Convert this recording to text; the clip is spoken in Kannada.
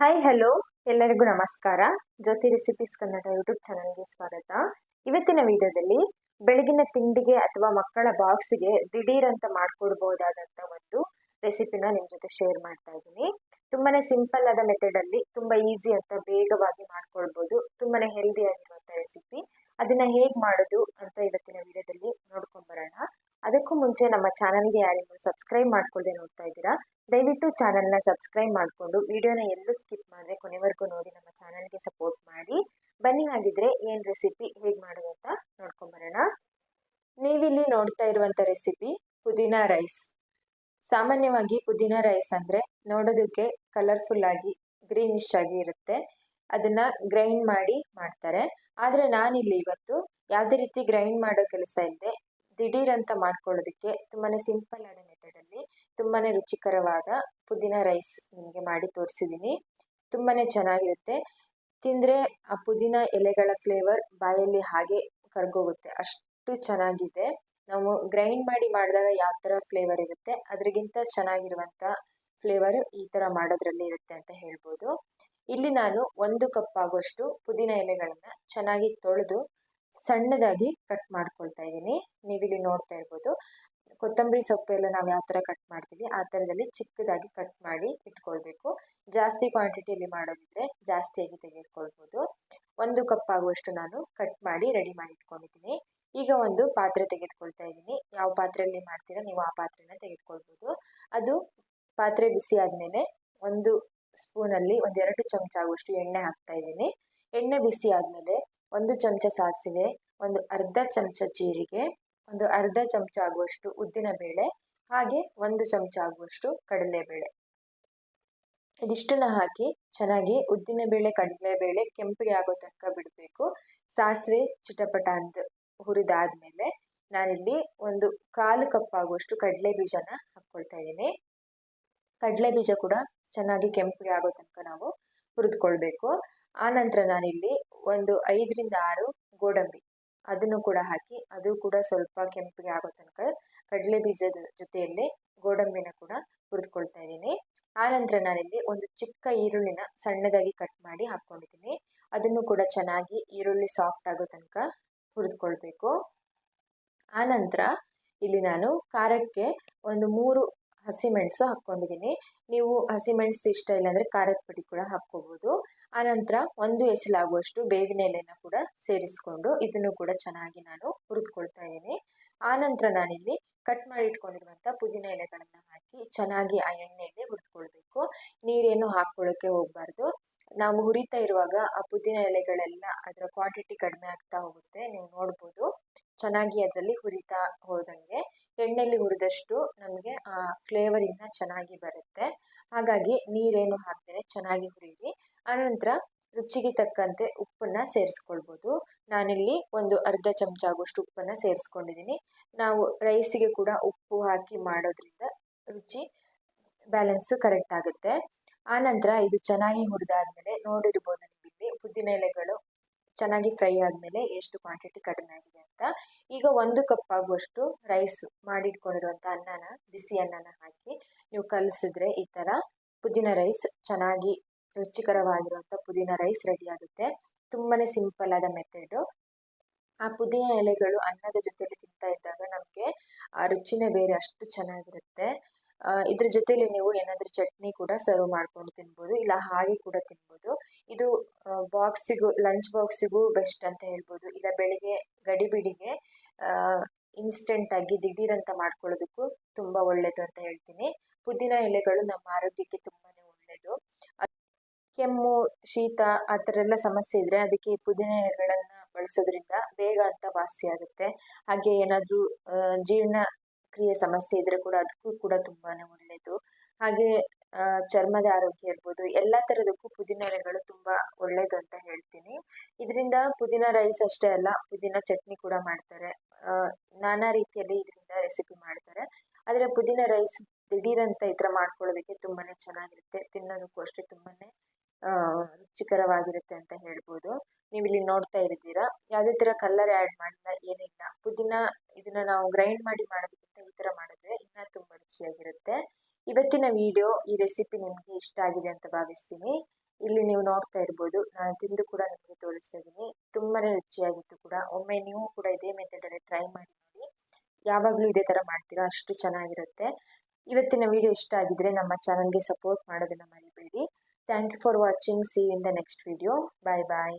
ಹಾಯ್ ಹಲೋ ಎಲ್ಲರಿಗೂ ನಮಸ್ಕಾರ. ಜ್ಯೋತಿ ರೆಸಿಪೀಸ್ ಕನ್ನಡ ಯೂಟ್ಯೂಬ್ ಚಾನಲ್ಗೆ ಸ್ವಾಗತ. ಇವತ್ತಿನ ವಿಡಿಯೋದಲ್ಲಿ ಬೆಳಗಿನ ತಿಂಡಿಗೆ ಅಥವಾ ಮಕ್ಕಳ ಬಾಕ್ಸ್ಗೆ ದಿಢೀರ್ ಅಂತ ಮಾಡ್ಕೊಡ್ಬೋದಾದಂಥ ಒಂದು ರೆಸಿಪಿನ ನಿಮ್ಮ ಜೊತೆ ಶೇರ್ ಮಾಡ್ತಾ ಇದ್ದೀನಿ. ತುಂಬಾ ಸಿಂಪಲ್ ಆದ ಮೆಥಡಲ್ಲಿ ತುಂಬ ಈಸಿ ಅಂತ ಬೇಗವಾಗಿ ಮಾಡ್ಕೊಳ್ಬೋದು ತುಂಬಾ ಹೆಲ್ದಿ ಆಗಿರುವಂಥ ರೆಸಿಪಿ ಅದನ್ನು ಹೇಗೆ ಮಾಡೋದು ಅಂತ ಇವತ್ತಿನ ವಿಡಿಯೋದಲ್ಲಿ ನೋಡ್ಕೊಂಬರೋಣ ಅದಕ್ಕೂ ಮುಂಚೆ ನಮ್ಮ ಚಾನಲ್ಗೆ ಯಾರಿಗೂ ಸಬ್ಸ್ಕ್ರೈಬ್ ಮಾಡ್ಕೊಳ್ಳದೆ ನೋಡ್ತಾ ಇದ್ದೀರಾ ದಯವಿಟ್ಟು ಚಾನಲ್ನ ಸಬ್ಸ್ಕ್ರೈಬ್ ಮಾಡಿಕೊಂಡು ವಿಡಿಯೋನ ಎಲ್ಲೂ ಸ್ಕಿಪ್ ಮಾಡಿದ್ರೆ ಕೊನೆವರೆಗೂ ನೋಡಿ ನಮ್ಮ ಚಾನಲ್ಗೆ ಸಪೋರ್ಟ್ ಮಾಡಿ. ಬನ್ನಿ ಹಾಗಿದ್ರೆ ಏನು ರೆಸಿಪಿ ಹೇಗೆ ಮಾಡೋದು ಅಂತ ನೋಡ್ಕೊಂಬರೋಣ. ನೀವಿಲ್ಲಿ ನೋಡ್ತಾ ಇರುವಂಥ ರೆಸಿಪಿ ಪುದೀನ ರೈಸ್. ಸಾಮಾನ್ಯವಾಗಿ ಪುದೀನ ರೈಸ್ ಅಂದರೆ ನೋಡೋದಕ್ಕೆ ಕಲರ್ಫುಲ್ ಆಗಿ ಗ್ರೀನಿಶ್ ಆಗಿ ಇರುತ್ತೆ. ಅದನ್ನು ಗ್ರೈಂಡ್ ಮಾಡಿ ಮಾಡ್ತಾರೆ. ಆದರೆ ನಾನಿಲ್ಲಿ ಇವತ್ತು ಯಾವುದೇ ರೀತಿ ಗ್ರೈಂಡ್ ಮಾಡೋ ಕೆಲಸ ಇಲ್ಲದೆ ದಿಢೀರ್ ಅಂತ ಮಾಡ್ಕೊಳ್ಳೋದಕ್ಕೆ ತುಂಬಾ ಸಿಂಪಲ್ ಆದ ತುಂಬಾ ರುಚಿಕರವಾದ ಪುದೀನ ರೈಸ್ ನಿಮಗೆ ಮಾಡಿ ತೋರಿಸಿದ್ದೀನಿ ತುಂಬಾ ಚೆನ್ನಾಗಿರುತ್ತೆ. ತಿಂದರೆ ಆ ಪುದೀನ ಎಲೆಗಳ ಫ್ಲೇವರ್ ಬಾಯಲ್ಲಿ ಹಾಗೆ ಕರ್ಗೋಗುತ್ತೆ. ಅಷ್ಟು ಚೆನ್ನಾಗಿದೆ. ನಾವು ಗ್ರೈಂಡ್ ಮಾಡಿ ಮಾಡಿದಾಗ ಯಾವ ಥರ ಫ್ಲೇವರ್ ಇರುತ್ತೆ, ಅದರಿಗಿಂತ ಚೆನ್ನಾಗಿರುವಂಥ ಫ್ಲೇವರ್ ಈ ಥರ ಮಾಡೋದ್ರಲ್ಲಿ ಇರುತ್ತೆ ಅಂತ ಹೇಳ್ಬೋದು. ಇಲ್ಲಿ ನಾನು ಒಂದು ಕಪ್ ಆಗುವಷ್ಟು ಪುದೀನ ಎಲೆಗಳನ್ನು ಚೆನ್ನಾಗಿ ತೊಳೆದು ಸಣ್ಣದಾಗಿ ಕಟ್ ಮಾಡ್ಕೊಳ್ತಾ ಇದ್ದೀನಿ. ನೀವಿಲ್ಲಿ ನೋಡ್ತಾ ಇರ್ಬೋದು. ಕೊತ್ತಂಬರಿ ಸೊಪ್ಪು ಎಲ್ಲ ನಾವು ಯಾವ ಥರ ಕಟ್ ಮಾಡ್ತೀವಿ, ಆ ಥರದಲ್ಲಿ ಚಿಕ್ಕದಾಗಿ ಕಟ್ ಮಾಡಿ ಇಟ್ಕೊಳ್ಬೇಕು. ಜಾಸ್ತಿ ಕ್ವಾಂಟಿಟಿಯಲ್ಲಿ ಮಾಡೋದಿದ್ರೆ ಜಾಸ್ತಿಯಾಗಿ ತೆಗೆದುಕೊಳ್ಬೋದು. ಒಂದು ಕಪ್ ಆಗುವಷ್ಟು ನಾನು ಕಟ್ ಮಾಡಿ ರೆಡಿ ಮಾಡಿ ಇಟ್ಕೊಂಡಿದ್ದೀನಿ. ಈಗ ಒಂದು ಪಾತ್ರೆ ತೆಗೆದುಕೊಳ್ತಾ ಇದ್ದೀನಿ. ಯಾವ ಪಾತ್ರೆಯಲ್ಲಿ ಮಾಡ್ತೀರಾ ನೀವು ಆ ಪಾತ್ರೆನ ತೆಗೆದುಕೊಳ್ಬೋದು. ಅದು ಪಾತ್ರೆ ಬಿಸಿ ಆದಮೇಲೆ ಒಂದು ಸ್ಪೂನಲ್ಲಿ ಒಂದೆರಡು ಚಮಚ ಆಗುವಷ್ಟು ಎಣ್ಣೆ ಹಾಕ್ತಾ ಇದ್ದೀನಿ. ಎಣ್ಣೆ ಬಿಸಿ ಆದಮೇಲೆ ಒಂದು ಚಮಚ ಸಾಸಿವೆ, ಒಂದು ಅರ್ಧ ಚಮಚ ಜೀರಿಗೆ ಒಂದು ಅರ್ಧ ಚಮಚ ಆಗುವಷ್ಟು ಉದ್ದಿನ ಬೇಳೆ, ಹಾಗೆ ಒಂದು ಚಮಚ ಆಗುವಷ್ಟು ಕಡಲೆಬೇಳೆ ಇದಿಷ್ಟನ್ನ ಹಾಕಿ ಚೆನ್ನಾಗಿ ಉದ್ದಿನ ಬೇಳೆ ಕಡಲೆಬೇಳೆ ಕೆಂಪಿಗೆ ಆಗೋ ತನಕ ಬಿಡಬೇಕು. ಸಾಸಿವೆ ಚಿಟಪಟ ಅಂತ ಹುರಿದಾದ್ಮೇಲೆ ನಾನಿಲ್ಲಿ ಒಂದು ಕಾಲು ಕಪ್ ಆಗುವಷ್ಟು ಕಡಲೆ ಬೀಜನ ಹಾಕ್ಕೊಳ್ತಾ ಇದ್ದೀನಿ. ಕಡಲೆ ಬೀಜ ಕೂಡ ಚೆನ್ನಾಗಿ ಕೆಂಪಿಗೆ ಆಗೋ ತನಕ ನಾವು ಹುರಿದುಕೊಳ್ಬೇಕು. ಆನಂತರ ನಾನಿಲ್ಲಿ ಒಂದು ಐದರಿಂದ ಆರು ಗೋಡಂಬಿ ಅದನ್ನು ಕೂಡ ಹಾಕಿ, ಅದು ಕೂಡ ಸ್ವಲ್ಪ ಕೆಂಪಿಗೆ ಆಗೋ ತನಕ ಕಡಲೆ ಬೀಜದ ಜೊತೆಯಲ್ಲಿ ಗೋಡಂಬಿನ ಕೂಡ ಹುರಿದುಕೊಳ್ತಾ ಇದ್ದೀನಿ. ಆನಂತರ ನಾನಿಲ್ಲಿ ಒಂದು ಚಿಕ್ಕ ಈರುಳ್ಳಿನ ಸಣ್ಣದಾಗಿ ಕಟ್ ಮಾಡಿ ಹಾಕ್ಕೊಂಡಿದ್ದೀನಿ. ಅದನ್ನು ಕೂಡ ಚೆನ್ನಾಗಿ ಈರುಳ್ಳಿ ಸಾಫ್ಟ್ ಆಗೋ ತನಕ ಹುರಿದುಕೊಳ್ಬೇಕು. ಆನಂತರ ಇಲ್ಲಿ ನಾನು ಖಾರಕ್ಕೆ ಒಂದು ಮೂರು ಹಸಿಮೆಣಸು ಹಾಕ್ಕೊಂಡಿದ್ದೀನಿ. ನೀವು ಹಸಿಮೆಣಸು ಇಷ್ಟ ಇಲ್ಲಾಂದರೆ ಖಾರದ ಪುಡಿ ಕೂಡ ಹಾಕ್ಕೋಬೋದು. ಆನಂತರ ಒಂದು ಎಸಲಾಗುವಷ್ಟು ಬೇವಿನ ಎಲೆನ ಕೂಡ ಸೇರಿಸ್ಕೊಂಡು ಇದನ್ನು ಕೂಡ ಚೆನ್ನಾಗಿ ನಾನು ಹುರಿದುಕೊಳ್ತಾ ಇದ್ದೀನಿ. ಆನಂತರ ನಾನಿಲ್ಲಿ ಕಟ್ ಮಾಡಿ ಇಟ್ಕೊಂಡಿರುವಂಥ ಪುದೀನ ಎಲೆಗಳನ್ನು ಹಾಕಿ ಚೆನ್ನಾಗಿ ಆ ಎಣ್ಣೆಯಲ್ಲಿ ಹುರಿದುಕೊಳ್ಬೇಕು. ನೀರೇನು ಹಾಕ್ಕೊಳ್ಳೋಕ್ಕೆ ಹೋಗಬಾರ್ದು. ನಾವು ಹುರಿತಾ ಇರುವಾಗ ಆ ಪುದೀನ ಎಲೆಗಳೆಲ್ಲ ಅದರ ಕ್ವಾಂಟಿಟಿ ಕಡಿಮೆ ಆಗ್ತಾ ಹೋಗುತ್ತೆ. ನೀವು ನೋಡ್ಬೋದು. ಚೆನ್ನಾಗಿ ಅದರಲ್ಲಿ ಹುರಿತಾ ಹೋದಂಗೆ ಎಣ್ಣೆಯಲ್ಲಿ ಹುರಿದಷ್ಟು ನಮಗೆ ಆ ಫ್ಲೇವರ್ ಇನ್ನೂ ಚೆನ್ನಾಗಿ ಬರುತ್ತೆ. ಹಾಗಾಗಿ ನೀರೇನು ಹಾಕ್ತೇನೆ ಚೆನ್ನಾಗಿ ಹುರಿಯಿರಿ. ಆನಂತರ ರುಚಿಗೆ ತಕ್ಕಂತೆ ಉಪ್ಪನ್ನು ಸೇರಿಸ್ಕೊಳ್ಬೋದು. ನಾನಿಲ್ಲಿ ಒಂದು ಅರ್ಧ ಚಮಚ ಆಗುವಷ್ಟು ಉಪ್ಪನ್ನು ಸೇರಿಸ್ಕೊಂಡಿದ್ದೀನಿ. ನಾವು ರೈಸಿಗೆ ಕೂಡ ಉಪ್ಪು ಹಾಕಿ ಮಾಡೋದ್ರಿಂದ ರುಚಿ ಬ್ಯಾಲೆನ್ಸ್ ಕರೆಕ್ಟ್ ಆಗುತ್ತೆ. ಆನಂತರ ಇದು ಚೆನ್ನಾಗಿ ಹುರಿದಾದ್ಮೇಲೆ ನೋಡಿರ್ಬೋದು ಇಲ್ಲಿ ಪುದ್ದಿನ ಎಲೆಗಳು ಚೆನ್ನಾಗಿ ಫ್ರೈ ಆದಮೇಲೆ ಎಷ್ಟು ಕ್ವಾಂಟಿಟಿ ಕಡಿಮೆ ಆಗಿದೆ ಅಂತ. ಈಗ ಒಂದು ಕಪ್ ಆಗುವಷ್ಟು ರೈಸ್ ಮಾಡಿಟ್ಕೊಂಡಿರುವಂಥ ಅನ್ನನ, ಬಿಸಿ ಅನ್ನನ ಹಾಕಿ ನೀವು ಕಲಸಿದ್ರೆ ಈ ಥರ ಪುದೀನ ರೈಸ್ ಚೆನ್ನಾಗಿ ರುಚಿಕರವಾಗಿರುವಂಥ ಪುದೀನ ರೈಸ್ ರೆಡಿ ಆಗುತ್ತೆ. ತುಂಬಾ ಸಿಂಪಲ್ ಆದ ಮೆಥಡು ಆ ಪುದೀನ ಎಲೆಗಳು ಅನ್ನದ ಜೊತೆಯಲ್ಲಿ ತಿಂತಾ ಇದ್ದಾಗ ನಮಗೆ ಆ ರುಚಿನೇ ಬೇರೆ, ಅಷ್ಟು ಚೆನ್ನಾಗಿರುತ್ತೆ. ಇದ್ರ ಜೊತೆಯಲ್ಲಿ ನೀವು ಏನಾದರೂ ಚಟ್ನಿ ಕೂಡ ಸರ್ವ್ ಮಾಡ್ಕೊಂಡು ತಿನ್ಬೋದು, ಇಲ್ಲ ಹಾಗೆ ಕೂಡ ತಿನ್ಬೋದು. ಇದು ಬಾಕ್ಸಿಗೂ ಲಂಚ್ ಬಾಕ್ಸಿಗೂ ಬೆಸ್ಟ್ ಅಂತ ಹೇಳ್ಬೋದು. ಇಲ್ಲ ಬೆಳಿಗ್ಗೆ ಗಡಿಬಿಡಿಗೆ ಇನ್ಸ್ಟೆಂಟಾಗಿ ದಿಢೀರಂತ ಮಾಡ್ಕೊಳ್ಳೋದಕ್ಕೂ ತುಂಬ ಒಳ್ಳೆಯದು ಅಂತ ಹೇಳ್ತೀನಿ. ಪುದೀನ ಎಲೆಗಳು ನಮ್ಮ ಆರೋಗ್ಯಕ್ಕೆ ತುಂಬಾ ಒಳ್ಳೆಯದು ಕೆಮ್ಮು, ಶೀತ ಆ ಥರ ಎಲ್ಲ ಸಮಸ್ಯೆ ಇದ್ದರೆ ಅದಕ್ಕೆ ಪುದೀನ ಎಲೆಗಳನ್ನು ಬಳಸೋದ್ರಿಂದ ಬೇಗ ಅಂತ ವಾಸಿ ಆಗುತ್ತೆ. ಹಾಗೆ ಏನಾದರೂ ಜೀರ್ಣ ಕ್ರಿಯೆ ಸಮಸ್ಯೆ ಇದ್ದರೆ ಕೂಡ ಅದಕ್ಕೂ ಕೂಡ ತುಂಬಾ ಒಳ್ಳೆಯದು ಹಾಗೆ ಚರ್ಮದ ಆರೋಗ್ಯ ಇರ್ಬೋದು, ಎಲ್ಲ ಥರದಕ್ಕೂ ಪುದೀನ ಎಲೆಗಳು ತುಂಬ ಒಳ್ಳೆಯದು ಅಂತ ಹೇಳ್ತೀನಿ. ಇದರಿಂದ ಪುದೀನ ರೈಸ್ ಅಷ್ಟೇ ಅಲ್ಲ, ಪುದೀನ ಚಟ್ನಿ ಕೂಡ ಮಾಡ್ತಾರೆ. ನಾನಾ ರೀತಿಯಲ್ಲಿ ಇದರಿಂದ ರೆಸಿಪಿ ಮಾಡ್ತಾರೆ. ಆದರೆ ಪುದೀನ ರೈಸ್ ದಿಢೀರಂತ ಈ ಥರ ಮಾಡ್ಕೊಳ್ಳೋದಕ್ಕೆ ತುಂಬಾ ಚೆನ್ನಾಗಿರುತ್ತೆ. ತಿನ್ನೋದಕ್ಕೂ ಅಷ್ಟೇ ತುಂಬಾ ರುಚಿಕರವಾಗಿರುತ್ತೆ ಅಂತ ಹೇಳ್ಬೋದು. ನೀವು ಇಲ್ಲಿ ನೋಡ್ತಾ ಇರ್ತೀರಾ? ಯಾವುದೇ ಥರ ಕಲರ್ ಆ್ಯಡ್ ಮಾಡಿಲ್ಲ ಏನಿಲ್ಲ. ಪುದೀನ ಇದನ್ನು ನಾವು ಗ್ರೈಂಡ್ ಮಾಡಿ ಮಾಡೋದಕ್ಕಿಂತ ಈ ಥರ ಮಾಡಿದ್ರೆ ಇನ್ನೂ ತುಂಬ ರುಚಿಯಾಗಿರುತ್ತೆ. ಇವತ್ತಿನ ವಿಡಿಯೋ ಈ ರೆಸಿಪಿ ನಿಮಗೆ ಇಷ್ಟ ಆಗಿದೆ ಅಂತ ಭಾವಿಸ್ತೀನಿ. ಇಲ್ಲಿ ನೀವು ನೋಡ್ತಾ ಇರ್ಬೋದು, ನಾನು ತಿಂದು ಕೂಡ ನಿಮಗೆ ತೋರಿಸ್ತಾ ಇದ್ದೀನಿ. ತುಂಬಾ ರುಚಿಯಾಗಿತ್ತು ಕೂಡ. ಒಮ್ಮೆ ನೀವು ಕೂಡ ಇದೇ ಮೆಥಡಲ್ಲಿ ಟ್ರೈ ಮಾಡಿ ನೋಡಿ. ಯಾವಾಗಲೂ ಇದೇ ಥರ ಮಾಡ್ತೀರಾ, ಅಷ್ಟು ಚೆನ್ನಾಗಿರುತ್ತೆ. ಇವತ್ತಿನ ವಿಡಿಯೋ ಇಷ್ಟ ಆಗಿದ್ರೆ ನಮ್ಮ ಚಾನಲ್ಗೆ ಸಪೋರ್ಟ್ ಮಾಡೋದನ್ನು ಮರಿಬೇಡಿ. Thank you for watching. See you in the next video. Bye bye.